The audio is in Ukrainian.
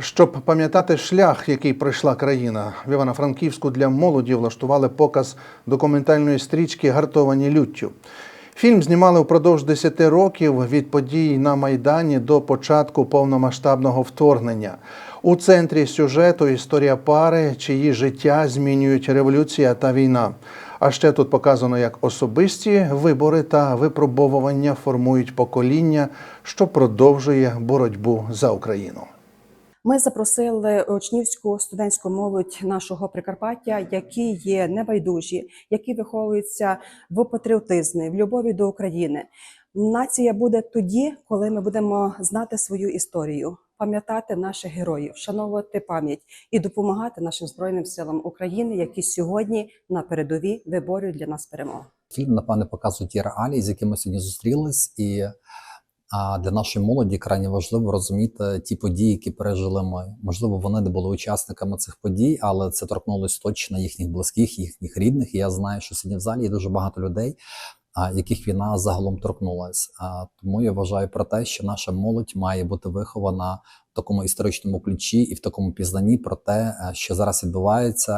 Щоб пам'ятати шлях, який пройшла країна, в Івано-Франківську для молоді влаштували показ документальної стрічки Гартовані люттю. Фільм знімали впродовж 10 років від подій на Майдані до початку повномасштабного вторгнення. У центрі сюжету історія пари, чиї життя змінюють революція та війна. А ще тут показано, як особисті вибори та випробовування формують покоління, що продовжує боротьбу за Україну. Ми запросили учнівську студентську молодь нашого Прикарпаття, які є небайдужі, які виховуються в патріотизмі, в любові до України. Нація буде тоді, коли ми будемо знати свою історію, пам'ятати наших героїв, шановувати пам'ять і допомагати нашим збройним силам України, які сьогодні на передовій виборюють для нас перемогу. Фільм, напевне, показує ті реалії, з якими сьогодні зустрілись, і а, для нашої молоді крайне важливо розуміти ті події, які пережили ми. Можливо, вони не були учасниками цих подій, але це торкнулося точно їхніх близьких, їхніх рідних. І я знаю, що сьогодні в залі є дуже багато людей, яких війна загалом торкнулась. А, тому я вважаю про те, що наша молодь має бути вихована в такому історичному ключі і в такому пізнанні про те, е, що зараз відбувається,